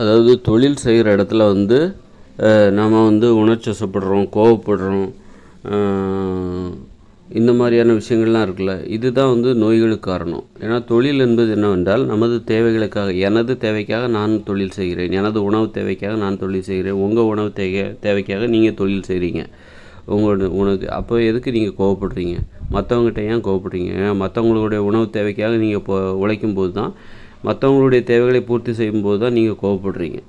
அதாவது தொழில் செய்கிற இடத்துல வந்து நம்ம வந்து உணர்ச்சிவசப்படுறோம் கோவப்படுறோம் இந்த மாதிரியான விஷயங்கள்லாம் இருக்குல்ல இதுதான் வந்து நோய்களுக்கு காரணம். ஏன்னா தொழில் என்பது என்னவென்றால் நமது தேவைகளுக்காக எனது தேவைக்காக நான் தொழில் செய்கிறேன் எனது உணவு தேவைக்காக நான் தொழில் செய்கிறேன் உங்கள் உணவு தேவை தேவைக்காக நீங்கள் தொழில் செய்கிறீங்க. உங்களோட உனக்கு அப்போ எதுக்கு நீங்கள் கோவப்படுறீங்க? மற்றவங்ககிட்ட ஏன் கோவப்படுறீங்க? ஏன்னா மற்றவங்களுடைய உணவு தேவைக்காக நீங்கள் இப்போ உழைக்கும் போது தான் மற்றவங்களுடைய தேவைகளை பூர்த்தி செய்யும்போது தான் நீங்கள் கோவப்படுறீங்க.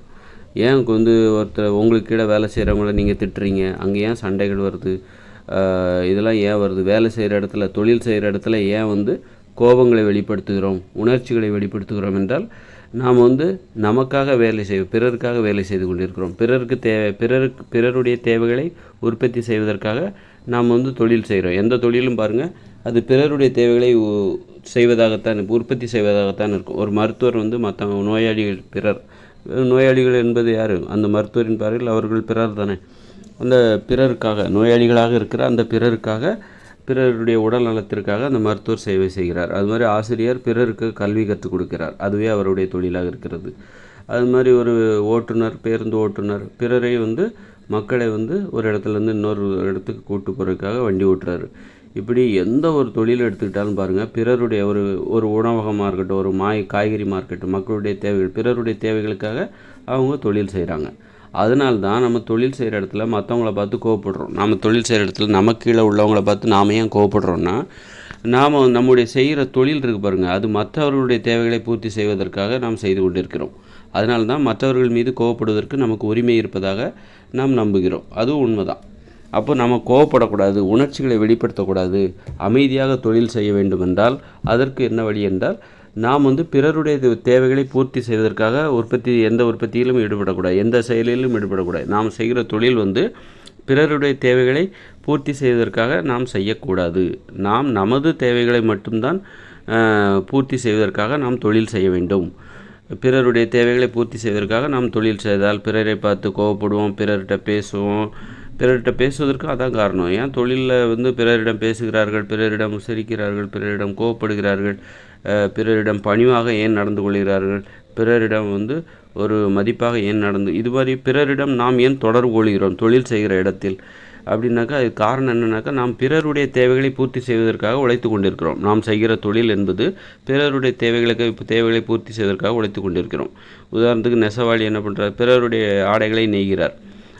ஏன் வந்து ஒருத்தர் உங்களுக்கு கீழே வேலை செய்கிறவங்கள நீங்கள் திட்டுறீங்க? அங்கே ஏன் சண்டைகள் வருது? இதெல்லாம் ஏன் வருது? வேலை செய்கிற இடத்துல தொழில் செய்கிற இடத்துல ஏன் வந்து கோபங்களை வெளிப்படுத்துகிறோம்? உணர்ச்சிகளை வெளிப்படுத்துகிறோம் என்றால் நாம் வந்து நமக்காக வேலை செய் பிறருக்காக வேலை செய்து கொண்டிருக்கிறோம். பிறருக்கு தேவை பிறருக்கு பிறருடைய தேவைகளை உற்பத்தி செய்வதற்காக நாம் வந்து தொழில் செய்கிறோம் எந்த தொழிலும் பாருங்கள் அது பிறருடைய தேவைகளை செய்வதாகத்தான் உற்பத்தி செய்வதாகத்தான் இருக்கும். ஒரு மருத்துவர் வந்து மற்ற நோயாளிகள் பிறர் நோயாளிகள் என்பது யார்? அந்த மருத்துவரின் பார்வையில் அவர்கள் பிறர் தானே. அந்த பிறருக்காக நோயாளிகளாக இருக்கிற அந்த பிறருக்காக பிறருடைய உடல் நலத்திற்காக அந்த மருத்துவர் சேவை செய்கிறார். அது மாதிரி ஆசிரியர் பிறருக்கு கல்வி கற்றுக் கொடுக்கிறார். அதுவே அவருடைய தொழிலாக இருக்கிறது. அது மாதிரி ஒரு ஓட்டுநர் பேருந்து ஓட்டுநர் பிறரை வந்து மக்களை வந்து ஒரு இடத்துலேருந்து இன்னொரு இடத்துக்கு கூட்டு போகிறதுக்காக வண்டி ஓட்டுறாரு. இப்படி எந்த ஒரு தொழில் எடுத்துக்கிட்டாலும் பாருங்கள் பிறருடைய ஒரு ஒரு உணவகமாக இருக்கட்டும் ஒரு மாய் காய்கறி மார்க்கெட்டு மக்களுடைய தேவைகள் பிறருடைய தேவைகளுக்காக அவங்க தொழில் செய்கிறாங்க அதனால தான் நம்ம தொழில் செய்கிற இடத்துல மற்றவங்கள பார்த்து கோவப்படுறோம். நம்ம தொழில் செய்கிற இடத்துல நமக்கு கீழே உள்ளவங்கள பார்த்து நாம் ஏன் கோவப்படுறோம்னா நாம் நம்முடைய செய்கிற தொழில் இருக்கு பாருங்கள் அது மற்றவர்களுடைய தேவைகளை பூர்த்தி செய்வதற்காக நாம் செய்து கொண்டிருக்கிறோம். அதனால தான் மற்றவர்கள் மீது கோவப்படுவதற்கு நமக்கு உரிமை இருப்பதாக நாம் நம்புகிறோம். அதுவும் உண்மைதான். அப்போ நம்ம கோவப்படக்கூடாது உணர்ச்சிகளை வெளிப்படுத்தக்கூடாது அமைதியாக தொழில் செய்ய வேண்டுமென்றால் அதற்கு என்ன வழி என்றால் நாம் வந்து பிறருடைய தேவைகளை பூர்த்தி செய்வதற்காக உற்பத்தி எந்த உற்பத்தியிலும் ஈடுபடக்கூடாது எந்த செயலிலும் ஈடுபடக்கூடாது. நாம் செய்கிற தொழில் வந்து பிறருடைய தேவைகளை பூர்த்தி செய்வதற்காக நாம் செய்யக்கூடாது. நாம் நமது தேவைகளை மட்டும்தான் பூர்த்தி செய்வதற்காக நாம் தொழில் செய்ய வேண்டும். பிறருடைய தேவைகளை பூர்த்தி செய்வதற்காக நாம் தொழில் செய்தால் பிறரை பார்த்து கோவப்படுவோம் பிறர்கிட்ட பேசுவோம் பிறர்கிட்ட பேசுவதற்கு அதான் காரணம். ஏன்? தொழிலில் வந்து பிறரிடம் பேசுகிறார்கள் பிறரிடம் உசரிக்கிறார்கள் பிறரிடம் கோவப்படுகிறார்கள் பிறரிடம் பணிவாக ஏன் நடந்து கொள்கிறார்கள் பிறரிடம் வந்து ஒரு மதிப்பாக ஏன் நடந்து இது மாதிரி பிறரிடம் நாம் ஏன் தொடர்பு கொள்கிறோம் தொழில் செய்கிற இடத்தில்? அப்படின்னாக்கா அது காரணம் என்னன்னாக்கா நாம் பிறருடைய தேவைகளை பூர்த்தி செய்வதற்காக உழைத்து கொண்டிருக்கிறோம். நாம் செய்கிற தொழில் என்பது பிறருடைய தேவைகளுக்கு இப்போ தேவைகளை பூர்த்தி செய்வதற்காக உழைத்து கொண்டிருக்கிறோம். உதாரணத்துக்கு நெசவாளி என்ன பண்ணுறார் பிறருடைய ஆடைகளை நெய்கிறார்.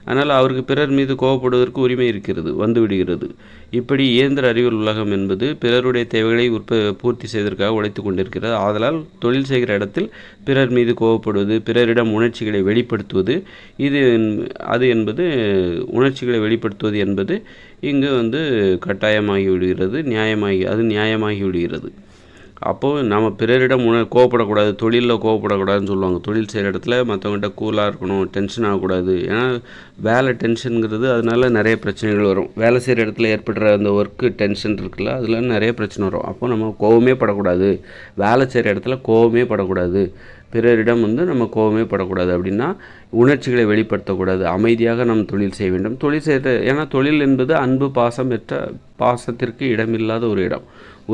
அதனால் அவருக்கு பிறர் மீது கோவப்படுவதற்கு உரிமை இருக்கிறது வந்துவிடுகிறது இப்படி இயந்திர அறிவியல் உலகம் என்பது பிறருடைய தேவைகளை உற்ப பூர்த்தி செய்வதற்காக உழைத்து கொண்டிருக்கிறது. ஆதலால் தொழில் செய்கிற இடத்தில் பிறர் மீது கோவப்படுவது பிறரிடம் உணர்ச்சிகளை வெளிப்படுத்துவது இது என்- அது என்பது உணர்ச்சிகளை வெளிப்படுத்துவது என்பது இங்கு வந்து கட்டாயமாகி விடுகிறது நியாயமாகி அது நியாயமாகி விடுகிறது. அப்போது நம்ம பிறரிடம் உண கோவப்படக்கூடாது தொழிலில் கோவப்படக்கூடாதுன்னு சொல்லுவாங்க. தொழில் செய்கிற இடத்துல மற்றவங்ககிட்ட கூலாக இருக்கணும் டென்ஷன் ஆகக்கூடாது. ஏன்னா வேலை டென்ஷனுங்கிறது அதனால நிறைய பிரச்சனைகள் வரும். வேலை செய்கிற இடத்துல ஏற்படுற அந்த ஒர்க்கு டென்ஷன் இருக்குல்ல அதில் நிறைய பிரச்சனை வரும். அப்போ நம்ம கோவமே படக்கூடாது. வேலை செய்கிற இடத்துல கோவமே படக்கூடாது. பிறரிடம் வந்து நம்ம கோவமே படக்கூடாது. அப்படின்னா உணர்ச்சிகளை வெளிப்படுத்தக்கூடாது. அமைதியாக நம் தொழில் செய்ய வேண்டும். தொழில் செய்த ஏன்னா தொழில் என்பது அன்பு பாசம் எற்ற பாசத்திற்கு இடமில்லாத ஒரு இடம்.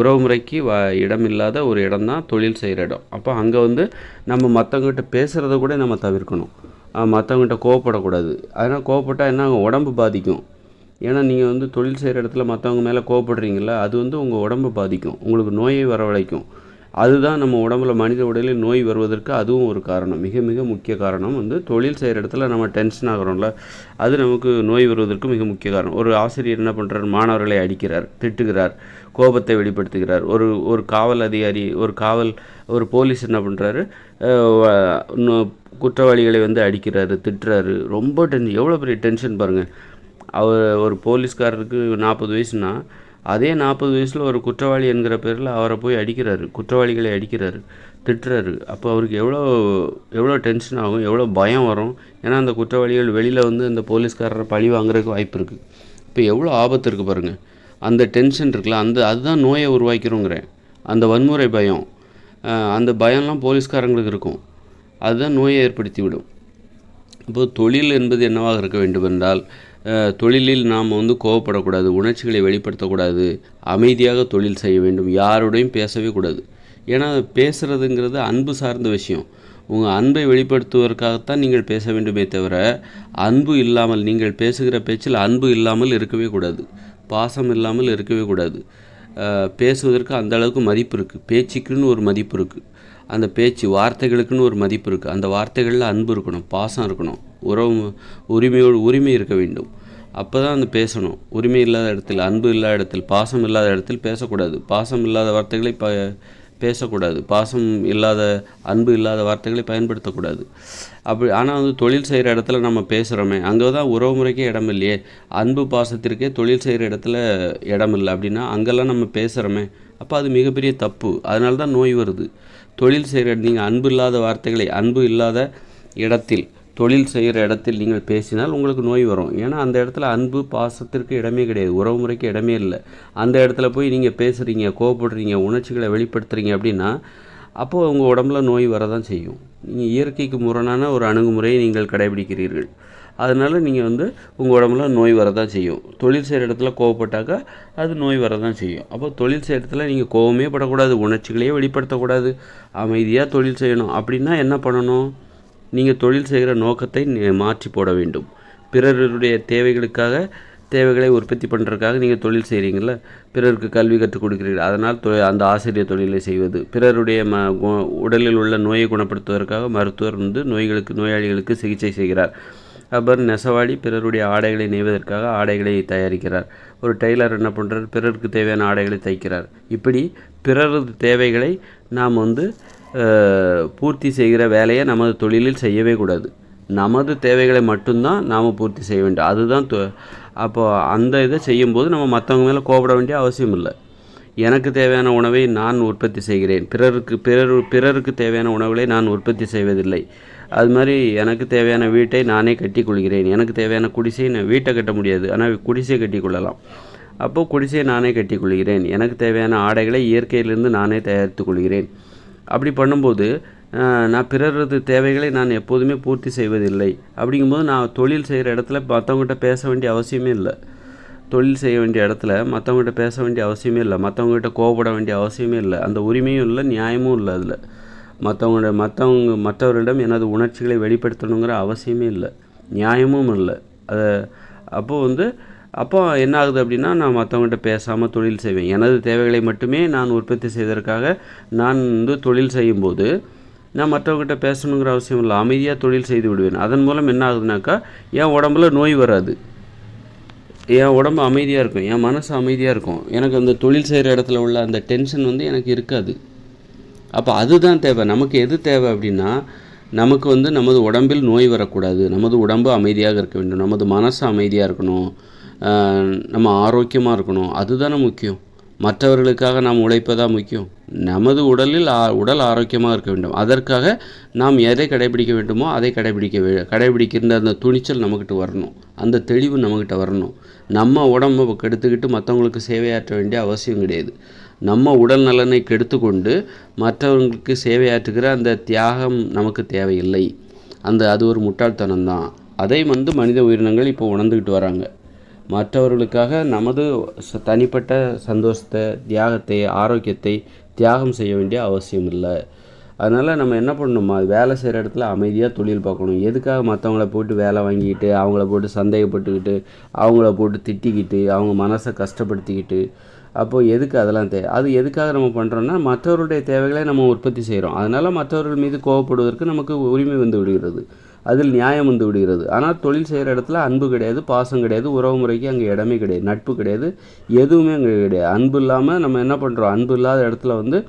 உறவுமுறைக்கு வ இடமில்லாத ஒரு இடம் தான் தொழில் செய்கிற இடம். அப்போ அங்கே வந்து நம்ம மற்றவங்ககிட்ட பேசுகிறத கூட நம்ம தவிர்க்கணும். மற்றவங்ககிட்ட கோவப்படக்கூடாது. அதனால் கோவப்பட்டால் என்ன உடம்பு பாதிக்கும். ஏன்னா நீங்கள் வந்து தொழில் செய்கிற இடத்துல மற்றவங்க மேலே கோவப்படுறீங்களா அது வந்து உங்கள் உடம்பு பாதிக்கும். உங்களுக்கு நோயை வரவழைக்கும். அதுதான் நம்ம உடம்புல மனித உடலில் நோய் வருவதற்கு அதுவும் ஒரு காரணம். மிக மிக முக்கிய காரணம் வந்து தொழில் செய்கிற இடத்துல நம்ம டென்ஷன் ஆகிறோம்ல அது நமக்கு நோய் வருவதற்கு மிக முக்கிய காரணம். ஒரு ஆசிரியர் என்ன பண்ணுறார் மாணவர்களை அடிக்கிறார் திட்டுகிறார் கோபத்தை வெளிப்படுத்துகிறார். ஒரு ஒரு காவல் அதிகாரி ஒரு காவல் ஒரு போலீஸ் என்ன பண்ணுறாரு குற்றவாளிகளை வந்து அடிக்கிறாரு திட்டுறாரு. ரொம்ப டென்ஷன் எவ்வளோ பெரிய டென்ஷன் பாருங்கள் அவர் ஒரு போலீஸ்காரருக்கு நாற்பது வயசுனால் அதே நாற்பது வயசில் ஒரு குற்றவாளி என்கிற பேரில் அவரை போய் அடிக்கிறாரு. குற்றவாளிகளை அடிக்கிறாரு. திட்டுறாரு. அப்போ அவருக்கு எவ்வளோ எவ்வளோ டென்ஷன் ஆகும்? எவ்வளோ பயம் வரும்? ஏன்னா அந்த குற்றவாளிகள் வெளியில் வந்து அந்த போலீஸ்காரரை பழி வாங்குறதுக்கு வாய்ப்பு இருக்குது இப்போ எவ்வளோ ஆபத்து இருக்குது பாருங்கள் அந்த டென்ஷன் இருக்குல்ல அந்த அதுதான் நோயை உருவாக்கிறோங்கிறேன் அந்த வன்முறை பயம். அந்த பயம்லாம் போலீஸ்காரங்களுக்கு இருக்கும். அதுதான் நோயை ஏற்படுத்தி விடும். இப்போது தொழில் என்பது என்னவாக இருக்க வேண்டுமென்றால் தொழிலில் நாம் வந்து கோவப்படக்கூடாது உணர்ச்சிகளை வெளிப்படுத்தக்கூடாது அமைதியாக தொழில் செய்ய வேண்டும் யாரோடையும் பேசவே கூடாது. ஏன்னா பேசுகிறதுங்கிறது அன்பு சார்ந்த விஷயம். உங்கள் அன்பை வெளிப்படுத்துவதற்காகத்தான் நீங்கள் பேச வேண்டுமே தவிர அன்பு இல்லாமல் நீங்கள் பேசுகிற பேச்சில் அன்பு இல்லாமல் இருக்கவே கூடாது. பாசம் இல்லாமல் இருக்கவே கூடாது. பேசுவதற்கு அந்த அளவுக்கு மதிப்பு இருக்குது பேச்சுக்குன்னு ஒரு மதிப்பு இருக்குது அந்த பேச்சு வார்த்தைகளுக்குன்னு ஒரு மதிப்பு இருக்குது அந்த வார்த்தைகளில் அன்பு இருக்கணும் பாசம் இருக்கணும் உறவு உரிமையோடு உரிமை இருக்க வேண்டும். அப்போ தான் அந்த பேசணும். உரிமை இல்லாத இடத்தில் அன்பு இல்லாத இடத்தில் பாசம் இல்லாத இடத்தில் பேசக்கூடாது. பாசம் இல்லாத வார்த்தைகளை ப பேசக்கூடாது. பாசம் இல்லாத அன்பு இல்லாத வார்த்தைகளை பயன்படுத்தக்கூடாது. அப்படி ஆனால் வந்து தொழில் செய்கிற இடத்துல நம்ம பேசுகிறோமே அங்கே தான் உறவு முறைக்கே இடம் இல்லையே. அன்பு பாசத்திற்கே தொழில் செய்கிற இடத்துல இடம் இல்லை அப்படின்னா அங்கெல்லாம் நம்ம பேசுகிறோமே அப்போ அது மிகப்பெரிய தப்பு. அதனால தான் நோய் வருது. தொழில் செய்கிற நீங்கள் அன்பு இல்லாத வார்த்தைகளை அன்பு இல்லாத இடத்தில் தொழில் செய்கிற இடத்தில் நீங்கள் பேசினால் உங்களுக்கு நோய் வரும். ஏன்னா அந்த இடத்துல அன்பு பாசத்திற்கு இடமே கிடையாது. உறவு முறைக்கு இடமே இல்லை. அந்த இடத்துல போய் நீங்கள் பேசுகிறீங்க கோவப்படுறீங்க உணர்ச்சிகளை வெளிப்படுத்துகிறீங்க அப்படின்னா அப்போது உங்கள் உடம்புல நோய் வரதான் செய்யும். நீங்கள் இயற்கைக்கு முரணான ஒரு அணுகுமுறையை நீங்கள் கடைபிடிக்கிறீர்கள். அதனால் நீங்கள் வந்து உங்கள் உடம்புல நோய் வரதான் செய்யும். தொழில் செய்கிற இடத்துல கோவப்பட்டாக்கா அது நோய் வரதான் செய்யும். அப்போ தொழில் செய்கிற இடத்துல நீங்கள் கோவமே படக்கூடாது உணர்ச்சிகளையே வெளிப்படுத்தக்கூடாது. அமைதியாக தொழில் செய்யணும். அப்படின்னா என்ன பண்ணணும்? நீங்கள் தொழில் செய்கிற நோக்கத்தை மாற்றி போட வேண்டும். பிறருடைய தேவைகளுக்காக தேவைகளை உற்பத்தி பண்ணுறதுக்காக நீங்கள் தொழில் செய்கிறீங்கள பிறருக்கு கல்வி கற்றுக் கொடுக்கிறீர்கள். அதனால் தொ அந்த ஆசிரியர் தொழிலை செய்வது. பிறருடைய ம உடலில் உள்ள நோயை குணப்படுத்துவதற்காக மருத்துவர் வந்து நோய்களுக்கு நோயாளிகளுக்கு சிகிச்சை செய்கிறார். அவர் நெசவாளி பிறருடைய ஆடைகளை நெய்வதற்காக ஆடைகளை தயாரிக்கிறார். ஒரு டெய்லர் என்ன பண்ணுறார் பிறருக்கு தேவையான ஆடைகளை தைக்கிறார். இப்படி பிறரது தேவைகளை நாம் வந்து பூர்த்தி செய்கிற வேலையை நமது தொழிலில் செய்யவே கூடாது. நமது தேவைகளை மட்டும்தான் நாம் பூர்த்தி செய்ய வேண்டும். அதுதான் அப்போது அந்த இதை செய்யும்போது நம்ம மற்றவங்க மேலே கோபப்பட வேண்டிய அவசியம் இல்லை. எனக்கு தேவையான உணவை நான் உற்பத்தி செய்கிறேன். பிறருக்கு பிறர் பிறருக்கு தேவையான உணவுகளை நான் உற்பத்தி செய்வதில்லை. அது மாதிரி எனக்கு தேவையான வீட்டை நானே கட்டி கொள்கிறேன் எனக்கு தேவையான குடிசையை நான் வீட்டை கட்ட முடியாது. ஆனால் குடிசையை கட்டிக் கொள்ளலாம் அப்போது குடிசையை நானே கட்டி கொள்கிறேன் எனக்கு தேவையான ஆடைகளை இயற்கையிலிருந்து நானே தயாரித்துக் கொள்கிறேன். அப்படி பண்ணும்போது நான் பிறரது தேவைகளை நான் எப்போதுமே பூர்த்தி செய்வதில்லை. அப்படிங்கும்போது நான் தொழில் செய்கிற இடத்துல மற்றவங்ககிட்ட பேச வேண்டிய அவசியமே இல்லை. தொழில் செய்ய வேண்டிய இடத்துல மற்றவங்ககிட்ட பேச வேண்டிய அவசியமே இல்லை. மற்றவங்ககிட்ட கோவப்பட வேண்டிய அவசியமே இல்லை. அந்த உரிமையும் இல்லை நியாயமும் இல்லை அதில். மற்றவங்களோட மற்றவங்க மற்றவர்களிடம் எனது உணர்ச்சிகளை வெளிப்படுத்தணுங்கிற அவசியமே இல்லை. நியாயமும் இல்லை. அதை அப்போது வந்து அப்போ என்ன ஆகுது அப்படின்னா நான் மற்றவங்ககிட்ட பேசாமல் தொழில் செய்வேன். எனது தேவைகளை மட்டுமே நான் உற்பத்தி செய்வதற்காக நான் வந்து தொழில் செய்யும்போது நான் மற்றவங்ககிட்ட பேசணுங்கிற அவசியம் இல்லை. அமைதியாக தொழில் செய்து விடுவேன். அதன் மூலம் என்ன ஆகுதுனாக்கா என் உடம்புல நோய் வராது. என் உடம்பு அமைதியாக இருக்கும். என் மனசு அமைதியாக இருக்கும். எனக்கு அந்த தொழில் செய்கிற இடத்துல உள்ள அந்த டென்ஷன் வந்து எனக்கு இருக்காது. அப்போ அதுதான் தேவை. நமக்கு எது தேவை அப்படின்னா நமக்கு வந்து நமது உடம்பில் நோய் வரக்கூடாது. நமது உடம்பு அமைதியாக இருக்க வேண்டும். நமது மனசு அமைதியாக இருக்கணும். நம்ம ஆரோக்கியமாக இருக்கணும். அதுதானே முக்கியம். மற்றவர்களுக்காக நாம் உழைப்பதா முக்கியம். நமது உடலில் ஆ- உடல் ஆரோக்கியமாக இருக்க வேண்டும். அதற்காக நாம் எதை கடைபிடிக்க வேண்டுமோ அதை கடைபிடிக்க கடைபிடிக்கின்ற அந்த துணிச்சல் நம்மக்கிட்ட வரணும். அந்த தெளிவு நம்மக்கிட்ட வரணும். நம்ம உடம்பை கெடுத்துக்கிட்டு மற்றவங்களுக்கு சேவையாற்ற வேண்டிய அவசியம் கிடையாது. நம்ம உடல் நலனை கெடுத்துக்கொண்டு மற்றவங்களுக்கு சேவையாற்றுகிற அந்த தியாகம் நமக்கு தேவையில்லை. அந்த அது ஒரு முட்டாள்தனம் தான் அதை வந்து மனித உயிரினங்கள் இப்போ உணர்ந்துக்கிட்டு வராங்க. மற்றவர்களுக்காக நமது ச- தனிப்பட்ட சந்தோஷத்தை தியாகத்தை ஆரோக்கியத்தை தியாகம் செய்ய வேண்டிய அவசியம் இல்லை. அதனால் நம்ம என்ன பண்ணணுமா? வேலை செய்கிற இடத்துல அமைதியாக தொழில் பார்க்கணும். எதுக்காக மற்றவங்கள போட்டு வேலை வாங்கிக்கிட்டு அவங்கள போட்டு சந்தேகப்பட்டுக்கிட்டு அவங்கள போட்டு திட்டிக்கிட்டு அவங்க மனசை கஷ்டப்படுத்திக்கிட்டு அப்போது எதுக்கு அதெல்லாம் தேவை அது எதுக்காக நம்ம பண்ணுறோன்னா மற்றவருடைய தேவைகளை நம்ம உற்பத்தி செய்கிறோம் அதனால் மற்றவர்கள் மீது கோவப்படுவதற்கு நமக்கு உரிமை வந்து விடுகிறது. அதில் நியாயம் வந்து விடுகிறது. ஆனால் தொழில் செய்கிற இடத்துல அன்பு கிடையாது பாசம் கிடையாது உறவு முறைக்கு அங்கே இடமே கிடையாது நட்பு கிடையாது எதுவுமே அங்கே கிடையாது. அன்பு இல்லாமல் நம்ம என்ன பண்ணுறோம் அன்பு இல்லாத இடத்துல வந்து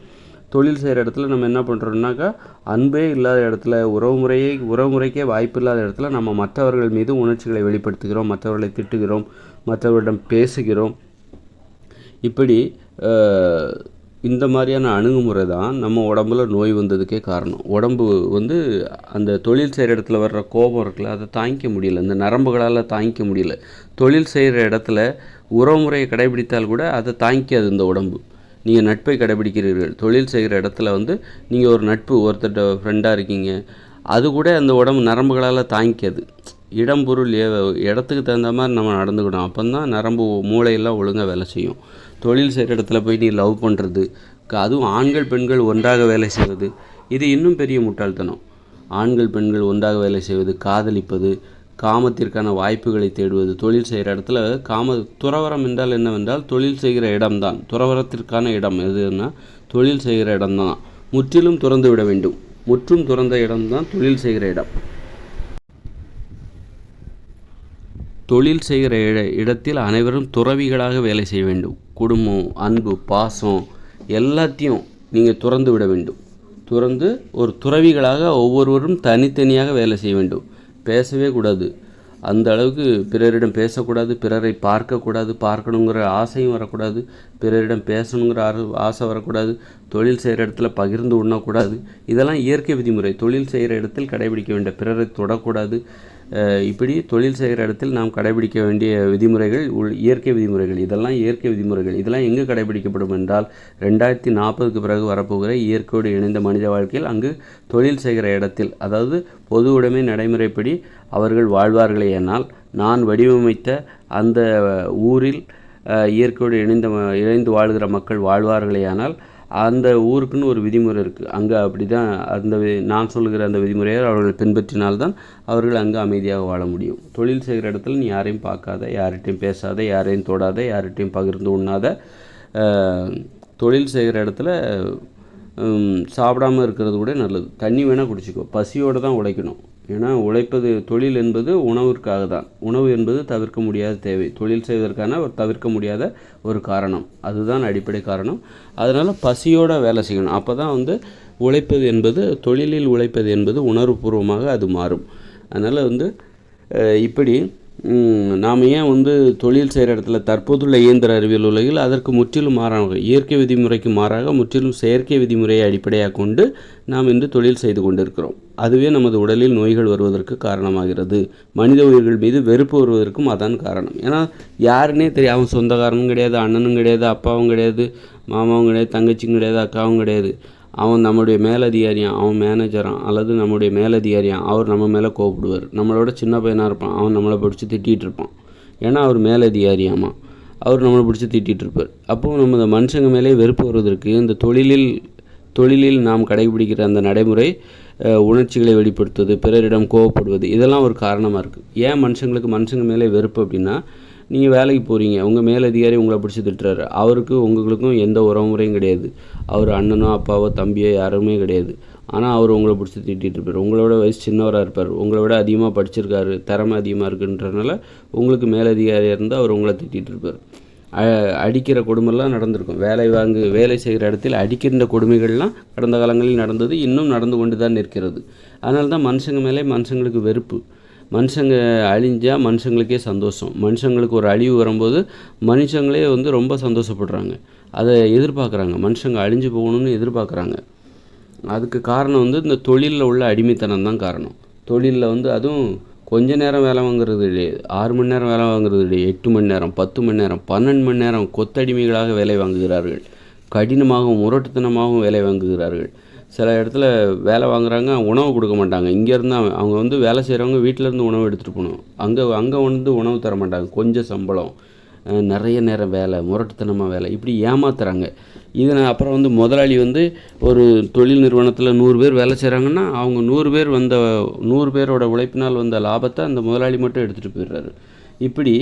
தொழில் செய்கிற இடத்துல நம்ம என்ன பண்ணுறோம்னாக்கா அன்பே இல்லாத இடத்துல உறவு முறையே உறவு முறைக்கே வாய்ப்பு இல்லாத இடத்துல நம்ம மற்றவர்கள் மீது உணர்ச்சிகளை வெளிப்படுத்துகிறோம் மற்றவர்களை திட்டுகிறோம் மற்றவர்களிடம் பேசுகிறோம். இப்படி இந்த மாதிரியான அணுகுமுறை தான் நம்ம உடம்புல நோய் வந்ததுக்கே காரணம். உடம்பு வந்து அந்த தொழில் செய்கிற இடத்துல வர்ற கோபம் இருக்குல்ல அதை தாங்கிக்க முடியல. இந்த நரம்புகளால் தாங்கிக்க முடியல. தொழில் செய்கிற இடத்துல உறவுமுறையை கடைபிடித்தால் கூட அதை தாங்கிக்காது இந்த உடம்பு. நீங்கள் நட்பை கடைபிடிக்கிறீர்கள். தொழில் செய்கிற இடத்துல வந்து நீங்கள் ஒரு நட்பு ஒருத்தர்கிட்ட ஃப்ரெண்டாக இருக்கீங்க. அது கூட அந்த உடம்பு நரம்புகளால் தாங்கிக்காது. இடம் பொருள் ஏ- இடத்துக்கு தகுந்த மாதிரி நம்ம நடந்துக்கணும். அப்போ தான் நரம்பு மூளையெல்லாம் ஒழுங்காக வேலை செய்யும். தொழில் செய்கிற இடத்துல போய் நீ லவ் பண்ணுறது அதுவும் ஆண்கள் பெண்கள் ஒன்றாக வேலை செய்வது இது இன்னும் பெரிய முட்டாள்தனம். ஆண்கள் பெண்கள் ஒன்றாக வேலை செய்வது காதலிப்பது காமத்திற்கான வாய்ப்புகளை தேடுவது தொழில் செய்கிற இடத்துல காம துறவரம் என்றால் என்னவென்றால் தொழில் செய்கிற இடம்தான். துறவரத்திற்கான இடம் எதுன்னா தொழில் செய்கிற இடம்தான். முற்றிலும் துறந்து விட வேண்டும். முற்றும் துறந்த இடம்தான் தொழில் செய்கிற இடம். தொழில் செய்கிற இட இடத்தில் அனைவரும் துறவிகளாக வேலை செய்ய வேண்டும். குடும்பம் அன்பு பாசம் எல்லாத்தையும் நீங்கள் துறந்து விட வேண்டும். துறந்து ஒரு துறவிகளாக ஒவ்வொருவரும் தனித்தனியாக வேலை செய்ய வேண்டும். பேசவே கூடாது. அந்த அளவுக்கு பிறரிடம் பேசக்கூடாது பிறரை பார்க்கக்கூடாது பார்க்கணுங்கிற ஆசையும் வரக்கூடாது பிறரிடம் பேசணுங்கிற ஆசை வரக்கூடாது தொழில் செய்கிற இடத்துல பகிர்ந்து உண்ணக்கூடாது. இதெல்லாம் இயற்கை விதிமுறை. தொழில் செய்கிற இடத்தில் கடைபிடிக்க வேண்டிய பிறரை தொடக்கூடாது. இப்படி தொழில் செய்கிற இடத்தில் நாம் கடைபிடிக்க வேண்டிய விதிமுறைகள் உள் இயற்கை விதிமுறைகள். இதெல்லாம் இயற்கை விதிமுறைகள். இதெல்லாம் எங்கு கடைபிடிக்கப்படும் என்றால் ரெண்டாயிரத்தி நாற்பதுக்கு பிறகு வரப்போகிற இயற்கையோடு இணைந்த மனித வாழ்க்கையில் அங்கு தொழில் செய்கிற இடத்தில் அதாவது பொது உடைமை நடைமுறைப்படி அவர்கள் வாழ்வார்களேயானால் நான் வடிவமைத்த அந்த ஊரில் இயற்கையோடு இணைந்த இணைந்து வாழ்கிற மக்கள் வாழ்வார்களேயானால் அந்த ஊருக்குன்னு ஒரு விதிமுறை இருக்குது அங்கே அப்படி தான் அந்த நான் சொல்லுகிற அந்த விதிமுறையை அவர்கள் பின்பற்றினால்தான் அவர்கள் அங்கே அமைதியாக வாழ முடியும். தொழில் செய்கிற இடத்துல நீ யாரையும் பார்க்காத யார்கிட்டையும் பேசாத யாரையும் தொடாத யார்கிட்டையும் பகிர்ந்து உண்ணாத தொழில் செய்கிற இடத்துல சாப்பிடாமல் சாப்பிடாம இருக்கிறது கூட நல்லது. தண்ணி வேணால் குடிச்சிக்கோ. பசியோடு தான் உழைக்கணும். ஏன்னா உழைப்பது தொழில் என்பது உணவிற்காக தான். உணவு என்பது தவிர்க்க முடியாத தேவை. தொழில் செய்வதற்கான ஒரு தவிர்க்க முடியாத ஒரு காரணம். அதுதான் அடிப்படை காரணம். அதனால் பசியோட வேலை செய்யணும். அப்போ தான் வந்து உழைப்பது என்பது தொழிலில் உழைப்பது என்பது உணர்வுபூர்வமாக அது மாறும். அதனால் வந்து இப்படி நாம் ஏன் வந்து தொழில் செய்கிற இடத்துல தற்போதுள்ள இயந்திர அறிவியல் உலகில் அதற்கு முற்றிலும் மாறாக இயற்கை விதிமுறைக்கு மாறாக முற்றிலும் செயற்கை விதிமுறையை அடிப்படையாக கொண்டு நாம் இன்று தொழில் செய்து கொண்டிருக்கிறோம். அதுவே நமது உடலில் நோய்கள் வருவதற்கு காரணமாகிறது. மனித உயிர்கள் மீது வெறுப்பு வருவதற்கும் அதான் காரணம். ஏன்னா யாருன்னே தெரியும் அவன் சொந்தக்காரனும் கிடையாது அண்ணனும் கிடையாது அப்பாவும் கிடையாது மாமாவும் கிடையாது தங்கச்சியும் கிடையாது அக்காவும் கிடையாது. அவன் நம்முடைய மேலதிகாரியான் அவன் மேனேஜரான் அல்லது நம்முடைய மேலதிகாரியான் அவர் நம்ம மேலே கோவப்படுவார். நம்மளோட சின்ன பையனாக இருப்பான். அவன் நம்மளை பிடிச்சி திட்டிகிட்டு இருப்பான். ஏன்னா அவர் மேலதிகாரியாமா? அவர் நம்மளை பிடிச்சி திட்டிகிட்டு இருப்பார். அப்போது நம்ம இந்த மனுஷங்க மேலே வெறுப்பு வருவதற்கு இந்த தொழிலில் தொழிலில் நாம் கடைபிடிக்கிற அந்த நடைமுறை உணர்ச்சிகளை வெளிப்படுத்துவது பிறரிடம் கோவப்படுவது இதெல்லாம் ஒரு காரணமாக இருக்குது ஏன் மனுஷங்களுக்கு மனுஷங்க மேலே வெறுப்பு அப்படின்னா நீங்கள் வேலைக்கு போகிறீங்க உங்கள் மேலதிகாரி உங்களை பிடிச்சி திட்டுறாரு. அவருக்கு உங்களுக்கும் எந்த உறவுமுறையும் கிடையாது. அவர் அண்ணனோ அப்பாவோ தம்பியோ யாருமே கிடையாது. ஆனால் அவர் உங்களை பிடிச்சி திட்டிகிட்டு இருப்பார். உங்களோட வயசு சின்னவராக இருப்பார். உங்களை விட அதிகமாக படிச்சிருக்காரு திறமை அதிகமாக இருக்குன்றனால உங்களுக்கு மேலதிகாரியாக இருந்தால் அவர் உங்களை திட்டிகிட்டு இருப்பார். அடிக்கிற கொடுமைலாம் நடந்திருக்கும். வேலை வாங்கு வேலை செய்கிற இடத்தில் அடிக்கின்ற கொடுமைகள்லாம் கடந்த காலங்களில் நடந்தது இன்னும் நடந்து கொண்டு தான் நிற்கிறது. அதனால தான் மனுஷங்க மேலே மனுஷங்களுக்கு வெறுப்பு. மனுஷங்க அழிஞ்சால் மனுஷங்களுக்கே சந்தோஷம். மனுஷங்களுக்கு ஒரு அழிவு வரும்போது மனுஷங்களே வந்து ரொம்ப சந்தோஷப்படுறாங்க. அதை எதிர்பார்க்குறாங்க. மனுஷங்க அழிஞ்சு போகணும்னு எதிர்பார்க்குறாங்க. அதுக்கு காரணம் வந்து இந்த தொழிலில் உள்ள அடிமைத்தனம் தான் காரணம். தொழிலில் வந்து அதுவும் கொஞ்ச நேரம் வேலை வாங்குறது கிடையாது ஆறு மணி நேரம் வேலை வாங்குறது கிடையாது எட்டு மணி நேரம் பத்து மணி நேரம் பன்னெண்டு மணி நேரம் கொத்தடிமைகளாக வேலை வாங்குகிறார்கள். கடினமாகவும் முரட்டுத்தனமாகவும் வேலை வாங்குகிறார்கள். சில இடத்துல வேலை வாங்குறாங்க உணவு கொடுக்க மாட்டாங்க. இங்கேருந்து அவங்க வந்து வேலை செய்கிறவங்க வீட்டிலேருந்து உணவு எடுத்துகிட்டு போகணும். அங்கே அங்கே வந்து உணவு தர மாட்டாங்க. கொஞ்சம் சம்பளம் நிறைய நேரம் வேலை முரட்டுத்தனமாக வேலை இப்படி ஏமாத்துறாங்க. இதை அப்புறம் வந்து முதலாளி வந்து ஒரு தொழில் நிறுவனத்தில் நூறு பேர் வேலை செய்கிறாங்கன்னா அவங்க நூறு பேர் வந்த நூறு பேரோட உழைப்பினால் வந்த லாபத்தை அந்த முதலாளி மட்டும் எடுத்துகிட்டு போயிடுறாரு. இப்படி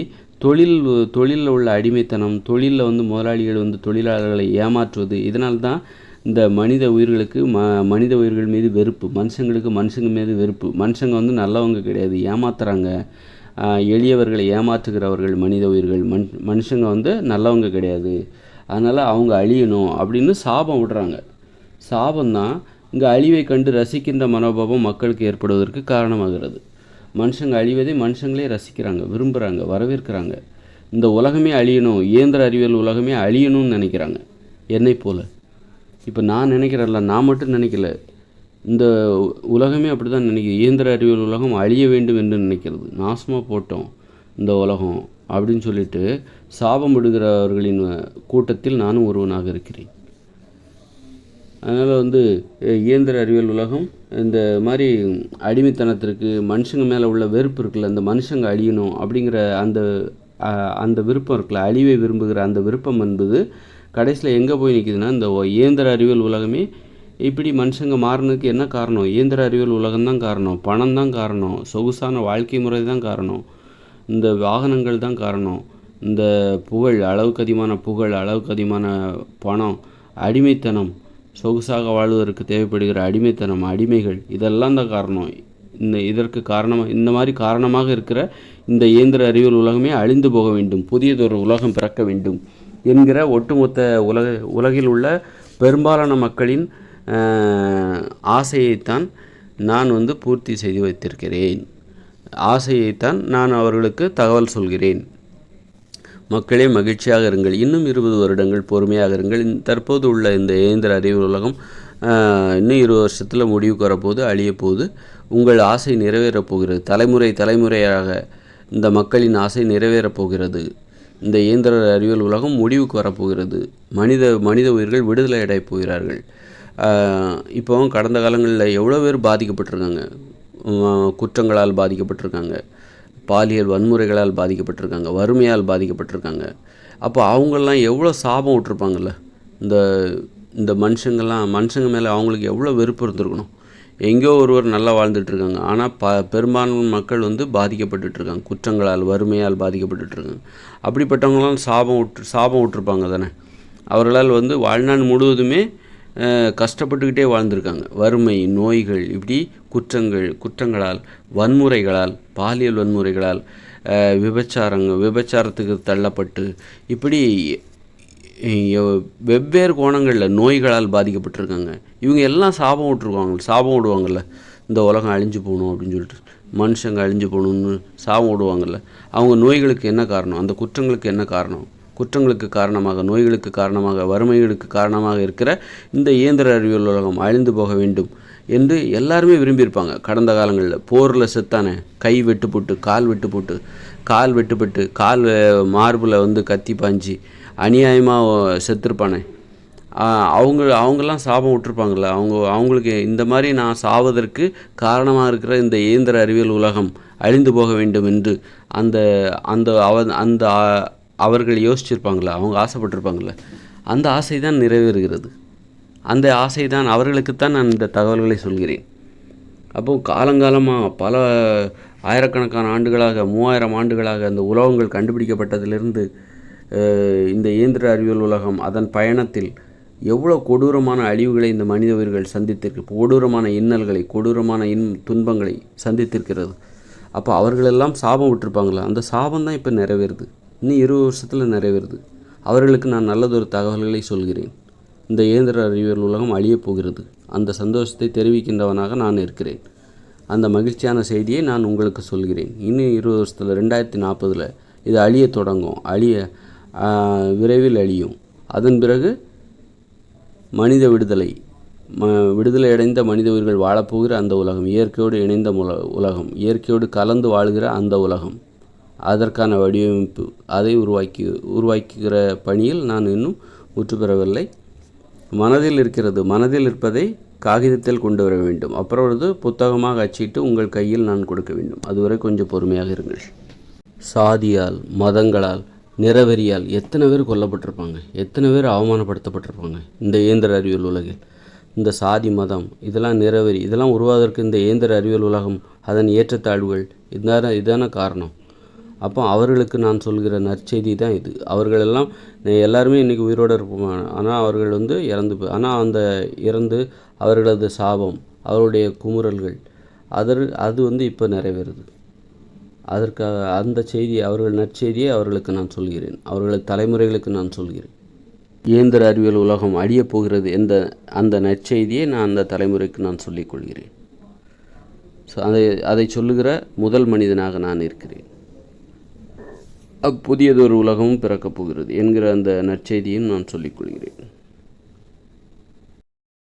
தொழில் தொழிலில் உள்ள அடிமைத்தனம் தொழிலில் வந்து முதலாளிகள் வந்து தொழிலாளர்களை ஏமாற்றுவது இதனால் தான் இந்த மனித உயிர்களுக்கு ம மனித உயிர்கள் மீது வெறுப்பு மனுஷங்களுக்கு மனுஷங்க மீது வெறுப்பு. மனுஷங்க வந்து நல்லவங்க கிடையாது ஏமாத்துறாங்க. எளியவர்களை ஏமாற்றுகிறவர்கள் மனித உயிர்கள். மண் மனுஷங்க வந்து நல்லவங்க கிடையாது. அதனால் அவங்க அழியணும் அப்படின்னு சாபம் விடுறாங்க. சாபம்தான் இங்கே அழிவை கண்டு ரசிக்கின்ற மனோபாவம் மக்களுக்கு ஏற்படுவதற்கு காரணமாகிறது. மனுஷங்க அழிவதை மனுஷங்களே ரசிக்கிறாங்க விரும்புகிறாங்க வரவேற்கிறாங்க. இந்த உலகமே அழியணும் இயந்திர அறிவியல் உலகமே அழியணும்னு நினைக்கிறாங்க. என்னை போல. இப்போ நான் நினைக்கிறேன்ல நான் மட்டும் நினைக்கல. இந்த உலகமே அப்படி தான் நினைக்குது. இயந்திர அறிவியல் உலகம் அழிய வேண்டும் என்று நினைக்கிறது. நாசமாக போட்டோம் இந்த உலகம். அப்படின்னு சொல்லிட்டு சாபம் விடுகிறவர்களின் கூட்டத்தில் நானும் ஒருவனாக இருக்கிறேன். அதனால் வந்து இயந்திர அறிவியல் உலகம் இந்த மாதிரி அடிமைத்தனத்திற்கு மனுஷங்க மேலே உள்ள வெறுப்பு இருக்குல்ல அந்த மனுஷங்க அழியணும் அப்படிங்கிற அந்த அந்த விருப்பம் இருக்குல்ல அழிவை விரும்புகிற அந்த விருப்பம் என்பது கடைசியில் எங்கே போய் நிற்குதுன்னா இந்த இயந்திர அறிவியல் உலகமே இப்படி மனுஷங்க மாறினதுக்கு என்ன காரணம்? இயந்திர அறிவியல் உலகம்தான் காரணம் பணம் தான் காரணம் சொகுசான வாழ்க்கை முறை தான் காரணம். இந்த வாகனங்கள் தான் காரணம். இந்த புகழ் அளவுக்கு அதிகமான புகழ் அளவுக்கு அதிகமான பணம் அடிமைத்தனம் சொகுசாக வாழ்வதற்கு தேவைப்படுகிற அடிமைத்தனம் அடிமைகள் இதெல்லாம் தான் காரணம். இந்த இதற்கு காரணமாக இந்த மாதிரி காரணமாக இருக்கிற இந்த இயந்திர அறிவியல் உலகமே அழிந்து போக வேண்டும். புதியதொரு உலகம் பிறக்க வேண்டும் என்கிற ஒட்டுமொத்த உலக உலகில் உள்ள பெரும்பாலான மக்களின் ஆசையைத்தான் நான் வந்து பூர்த்தி செய்து வைத்திருக்கிறேன். ஆசையைத்தான் நான் அவர்களுக்கு தகவல் சொல்கிறேன். மக்களே மகிழ்ச்சியாக இருங்கள். இன்னும் இருபது வருடங்கள் பொறுமையாக இருங்கள். தற்போது உள்ள இந்த இயந்திர அறிவியல் உலகம் இன்னும் இருபது வருஷத்தில் முடிவுக்கு வரப்போது அழியப்போது உங்கள் ஆசை நிறைவேறப் போகிறது. தலைமுறை தலைமுறையாக இந்த மக்களின் ஆசை நிறைவேறப் போகிறது. இந்த இயந்திர அறிவியல் உலகம் முடிவுக்கு வரப்போகிறது மனித மனித உயிர்கள் விடுதலை அடையப் போகிறார்கள். இப்போவும் இப்போ கடந்த காலங்களில் எவ்வளோ பேர் பாதிக்கப்பட்டிருக்காங்க? குற்றங்களால் பாதிக்கப்பட்டிருக்காங்க. பாலியல் வன்முறைகளால் பாதிக்கப்பட்டிருக்காங்க. வறுமையால் பாதிக்கப்பட்டிருக்காங்க. அப்போ அவங்கெல்லாம் எவ்வளோ சாபம் விட்டுருப்பாங்கல்ல? இந்த இந்த மனுஷங்கள்லாம் மனுஷங்க மேலே அவங்களுக்கு எவ்வளோ வெறுப்பு இருந்திருக்கணும்? எங்கேயோ ஒருவர் நல்லா வாழ்ந்துட்டுருக்காங்க ஆனால் ப பெரும்பான்மை மக்கள் வந்து பாதிக்கப்பட்டுட்டு இருக்காங்க குற்றங்களால் வறுமையால் பாதிக்கப்பட்டுட்டு இருக்காங்க அப்படிப்பட்டவங்களாம் சாபம் விட்டு சாபம் விட்டுருப்பாங்க தானே? அவர்களால் வந்து வாழ்நாள் முழுவதுமே கஷ்டப்பட்டுக்கிட்டே வாழ்ந்திருக்காங்க. வறுமை நோய்கள் இப்படி குற்றங்கள் குற்றங்களால் வன்முறைகளால் பாலியல் வன்முறைகளால் விபச்சாரங்க விபச்சாரத்துக்கு தள்ளப்பட்டு இப்படி வெவ்வேறு கோணங்களில் நோய்களால் பாதிக்கப்பட்டிருக்காங்க. இவங்க எல்லாம் சாபம் விட்டுருவாங்க சாபம் விடுவாங்கல்ல. இந்த உலகம் அழிஞ்சு போகணும் அப்படின்னு சொல்லிட்டு மனுஷங்க அழிஞ்சு போகணும்னு சாபம் விடுவாங்கள்ல அவங்க நோய்களுக்கு என்ன காரணம்? அந்த குற்றங்களுக்கு என்ன காரணம்? குற்றங்களுக்கு காரணமாக நோய்களுக்கு காரணமாக வறுமைகளுக்கு காரணமாக இருக்கிற இந்த இயந்திர அறிவியல் உலகம் அழிந்து போக வேண்டும் என்று எல்லாருமே விரும்பியிருப்பாங்க. கடந்த காலங்களில் போரில் செத்தானே கை வெட்டுப்பட்டு கால் வெட்டுப்பட்டு கால் வெட்டுப்பட்டு கால் மார்பில் வந்து கத்தி பாஞ்சு அநியாயமாக செத்துருப்பானே. அவங்க அவங்கெல்லாம் சாபம் விட்டுருப்பாங்கள்ல அவங்க அவங்களுக்கு இந்த மாதிரி நான் சாவதற்கு காரணமாக இருக்கிற இந்த இயந்திர அறிவியல் உலகம் அழிந்து போக வேண்டும் என்று அந்த அந்த அவ அந்த அவர்கள் யோசிச்சிருப்பாங்களே அவங்க ஆசைப்பட்டிருப்பாங்கள்ல. அந்த ஆசை தான் நிறைவேறுகிறது. அந்த ஆசை தான் அவர்களுக்குத்தான் நான் இந்த தகவல்களை சொல்கிறேன். அப்போ காலங்காலமாக பல ஆயிரக்கணக்கான ஆண்டுகளாக மூவாயிரம் ஆண்டுகளாக அந்த உலகங்கள் கண்டுபிடிக்கப்பட்டதிலிருந்து இந்த இயந்திர அறிவியல் உலகம் அதன் பயணத்தில் எவ்வளோ கொடூரமான அழிவுகளை இந்த மனித உயிர்கள் சந்தித்திருக்கு கொடூரமான இன்னல்களை கொடூரமான இன் துன்பங்களை சந்தித்திருக்கிறது. அப்போ அவர்களெல்லாம் சாபம் விட்டுருப்பாங்களா அந்த சாபம் தான் இப்போ நிறைவேறுது. இன்னும் இருபது வருஷத்தில் நிறைவேறுது. அவர்களுக்கு நான் நல்லதொரு தகவல்களை சொல்கிறேன். இந்த இயந்திர அறிவியல் உலகம் அழியப் போகிறது. அந்த சந்தோஷத்தை தெரிவிக்கின்றவனாக நான் இருக்கிறேன். அந்த மகிழ்ச்சியான செய்தியை நான் உங்களுக்கு சொல்கிறேன். இன்னும் இருபது வருஷத்தில் ரெண்டாயிரத்தி நாற்பதில் இது அழிய தொடங்கும். அழிய விரைவில் அழியும். அதன் பிறகு மனித விடுதலை ம விடுதலை அடைந்த மனித உயிர்கள் வாழப்போகிற அந்த உலகம் இயற்கையோடு இணைந்த உலகம் இயற்கையோடு கலந்து வாழ்கிற அந்த உலகம். அதற்கான வடிவமைப்பு அதை உருவாக்கி உருவாக்குகிற பணியில் நான் இன்னும் முற்று பெறவில்லை. மனதில் இருக்கிறது மனதில் இருப்பதை காகிதத்தில் கொண்டு வர வேண்டும். அப்புறம் அது புத்தகமாக அச்சிட்டு உங்கள் கையில் நான் கொடுக்க வேண்டும். அதுவரை கொஞ்சம் பொறுமையாக இருங்கள். சாதியால் மதங்களால் நிறவெறியால் எத்தனை பேர் கொல்லப்பட்டிருப்பாங்க? எத்தனை பேர் அவமானப்படுத்தப்பட்டிருப்பாங்க? இந்த இயந்திர அறிவியல் உலகில். இந்த சாதி மதம் இதெல்லாம் நிறவெறி இதெல்லாம் உருவாவதற்கு இந்த இயந்திர அறிவியல் உலகம் அதன் ஏற்றத்தாழ்வுகள். இதான இதான காரணம். அப்போ அவர்களுக்கு நான் சொல்கிற நற்செய்தி தான் இது. அவர்களெல்லாம் எல்லாருமே இன்றைக்கி உயிரோடு இருப்போம்? ஆனால் அவர்கள் வந்து இறந்து ஆனால் அந்த இறந்து அவர்களது சாபம் அவருடைய குமுறல்கள் அதர் அது வந்து இப்போ நிறைவேறுது. அதற்காக அந்த செய்தி அவர்கள் நற்செய்தியை அவர்களுக்கு நான் சொல்கிறேன். அவர்களது தலைமுறைகளுக்கு நான் சொல்கிறேன். இயந்திர அறிவியல் உலகம் அழியப் போகிறது எந்த அந்த நற்செய்தியை நான் அந்த தலைமுறைக்கு நான் சொல்லிக் கொள்கிறேன். ஸோ அதை அதை சொல்லுகிற முதல் மனிதனாக நான் இருக்கிறேன். அப்புதியதொரு உலகமும் பிறக்கப் போகிறது என்கிற அந்த நற்செய்தியும் நான் சொல்லிக் கொள்கிறேன்.